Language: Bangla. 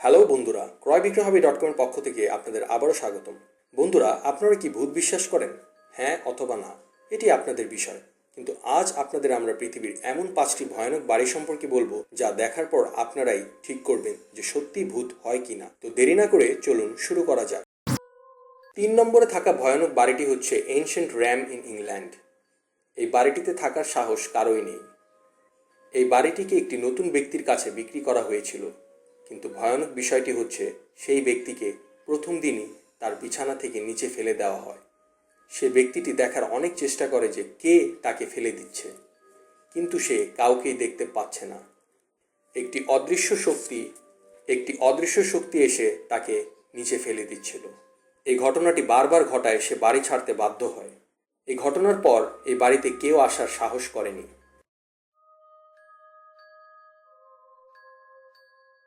হ্যালো বন্ধুরা ক্রয় বিক্রয় হবে ডট কমের পক্ষ থেকে আপনাদের আবারও স্বাগতম। বন্ধুরা, আপনারা কি ভূত বিশ্বাস করেন? হ্যাঁ অথবা না? এটি আপনাদের বিষয়। কিন্তু আজ আপনাদের আমরা পৃথিবীর এমন পাঁচটি ভয়ানক বাড়ি সম্পর্কে বলব, যা দেখার পর আপনারাই ঠিক করবেন যে সত্যি ভূত হয় কি না তো দেরি না করে চলুন শুরু করা যাক। তিন নম্বরে থাকা ভয়ানক বাড়িটি হচ্ছে এনশেন্ট র্যাম ইন ইংল্যান্ড এই বাড়িটিতে থাকার সাহস কারোই নেই। এই বাড়িটিকে একটি নতুন ব্যক্তির কাছে বিক্রি করা হয়েছিল। কিন্তু ভয়ানক বিষয়টি হচ্ছে সেই ব্যক্তিকে প্রথম দিনই তার বিছানা থেকে নিচে ফেলে দেওয়া হয়। সে ব্যক্তিটি দেখার অনেক চেষ্টা করে যে কে তাকে ফেলে দিচ্ছে। কিন্তু সে কাউকেই দেখতে পাচ্ছে না। একটি অদৃশ্য শক্তি, একটি অদৃশ্য শক্তি এসে তাকে নিচে ফেলে দিচ্ছিল। এই ঘটনাটি বারবার ঘটায় সে বাড়ি ছাড়তে বাধ্য হয়। এই ঘটনার পর এই বাড়িতে কেউ আসার সাহস করেনি।